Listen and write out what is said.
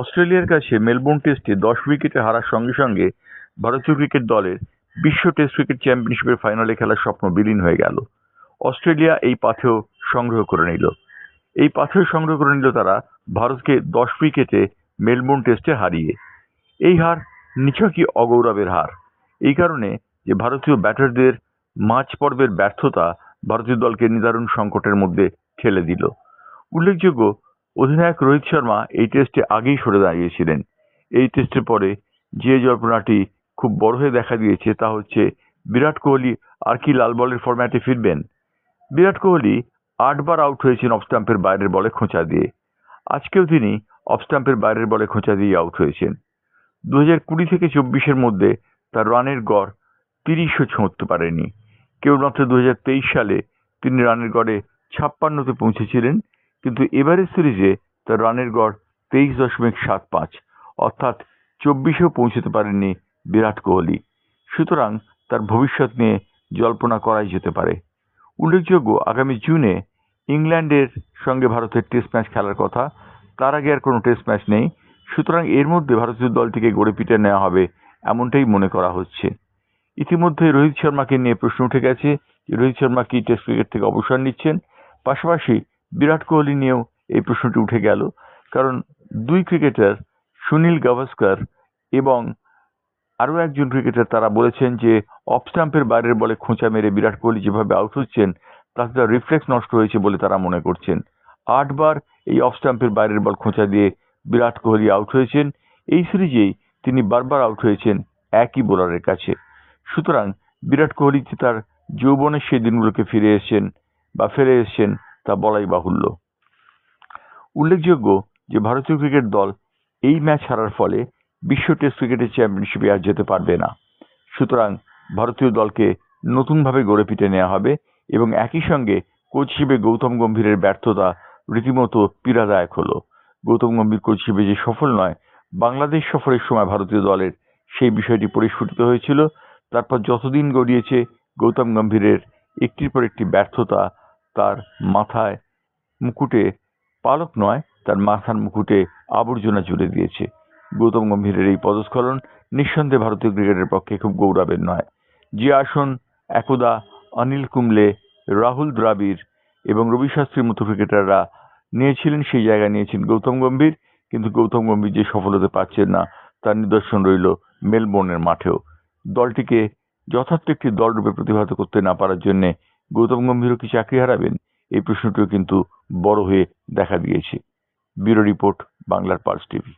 অস্ট্রেলিয়ার কাছে মেলবোর্ন টেস্টে দশ উইকেটে হারার সঙ্গে সঙ্গে ভারতীয় ক্রিকেট দলের বিশ্ব টেস্ট ক্রিকেট চ্যাম্পিয়নশিপের ফাইনালে খেলার স্বপ্ন বিলীন হয়ে গেল। অস্ট্রেলিয়া এই পাথেও সংগ্রহ করে নিল। এই পাথেও সংগ্রহ করে নিল তারা ভারতকে দশ উইকেটে মেলবোর্ন টেস্টে হারিয়ে। এই হার নিছকই অগৌরবের হার। এই কারণে যে ভারতীয় ব্যাটারদের মাঝ পর্বের ব্যর্থতা ভারতীয় দলকে নিদারুণ সংকটের মধ্যে ঠেলে দিল। উল্লেখযোগ্য অধিনায়ক রোহিত শর্মা এই টেস্টে আগেই সরে দাঁড়িয়েছিলেন। এই টেস্টের পরে যে জল্পনাটি খুব বড় হয়ে দেখা দিয়েছে তা হচ্ছে বিরাট কোহলি আর কি লাল বলের ফরম্যাটে ফিরবেন। বিরাট কোহলি আটবার আউট হয়েছেন অফ স্টাম্পের বাইরের বলে খোঁচা দিয়ে। আজকেও তিনি অফ স্টাম্পের বাইরের বলে খোঁচা দিয়ে আউট হয়েছেন। দু হাজার কুড়ি থেকে চব্বিশের মধ্যে তার রানের গড় তিরিশও ছুঁতে পারেনি। কেবলমাত্র দু হাজার তেইশ সালে তিনি রানের গড়ে ছাপ্পান্নতে পৌঁছেছিলেন কিন্তু এবারের সিরিজে তার রানের গড় তেইশ দশমিক সাত পাঁচ, অর্থাৎ চব্বিশেও পৌঁছতে পারেননি বিরাট কোহলি। সুতরাং তার ভবিষ্যৎ নিয়ে জল্পনা করাই যেতে পারে। উল্লেখযোগ্য, আগামী জুনে ইংল্যান্ডের সঙ্গে ভারতের টেস্ট ম্যাচ খেলার কথা, তার আগে আর কোনো টেস্ট ম্যাচ নেই। সুতরাং এর মধ্যে ভারতীয় দলটিকে গড়ে পিটে নেওয়া হবে এমনটাই মনে করা হচ্ছে। ইতিমধ্যে রোহিত শর্মাকে নিয়ে প্রশ্ন উঠে গেছে যে, রোহিত শর্মা কি টেস্ট ক্রিকেট থেকে অবসর নিচ্ছেন? পাশাপাশি বিরাট কোহলি নিয়েও এই প্রশ্নটি উঠে গেল। কারণ দুই ক্রিকেটার, সুনীল গাভাস্কর এবং আরও একজন ক্রিকেটার তারা বলেছেন যে, অফ স্টাম্পের বাইরের বলে খোঁচা মেরে বিরাট কোহলি যেভাবে আউট হচ্ছেন, তাতে তার রিফ্লেক্স নষ্ট হয়েছে বলে তারা মনে করছেন। আটবার এই অফ স্টাম্পের বাইরের বল খোঁচা দিয়ে বিরাট কোহলি আউট হয়েছেন। এই সিরিজেই তিনি বারবার আউট হয়েছেন একই বোলারের কাছে। সুতরাং বিরাট কোহলি তার যৌবনের সেই দিনগুলোকে ফিরে এসেছেন বা ফিরে এসেছেন তা বলাই বাহুল্য। উল্লেখযোগ্য যে ভারতীয় ক্রিকেট দল এই ম্যাচ হারার ফলে বিশ্ব টেস্ট ক্রিকেটের চ্যাম্পিয়নশিপে আর যেতে পারবে না। সুতরাং ভারতীয় দলকে নতুনভাবে গড়ে পিটে নেওয়া হবে এবং একই সঙ্গে কোচ হিসেবে গৌতম গম্ভীরের ব্যর্থতা রীতিমতো পীড়াদায়ক হলো। গৌতম গম্ভীর কোচ হিসেবে যে সফল নয়, বাংলাদেশ সফরের সময় ভারতীয় দলের সেই বিষয়টি পরিস্ফুটিত হয়েছিল। তারপর যতদিন গড়িয়েছে গৌতম গম্ভীরের একটির পর একটি ব্যর্থতা তার মাথায় মুকুটে, পালক নয়, তার মাথার মুকুটে আবর্জনা জুড়ে দিয়েছে। গৌতম গম্ভীরের এই পদস্খলন নিঃসন্দেহে ভারতীয় ক্রিকেটের পক্ষে খুব গৌরবের নয়। যে আসন একদা অনিল কুম্বলে, রাহুল দ্রাবিড় এবং রবি শাস্ত্রীর মতো ক্রিকেটাররা নিয়েছিলেন, সেই জায়গা নিয়েছেন গৌতম গম্ভীর। কিন্তু গৌতম গম্ভীর যে সফলতা পাচ্ছেন না, তার নিদর্শন রইল মেলবোর্নের মাঠেও। দলটিকে যথার্থ একটি দলরূপে প্রতিভাত করতে না পারার জন্যে গৌতম গম্ভীরও কি চাকরি হারাবেন? এই প্রশ্নটিও কিন্তু বড় হয়ে দেখা দিয়েছে। ব্যুরো রিপোর্ট, বাংলার পার্স টিভি।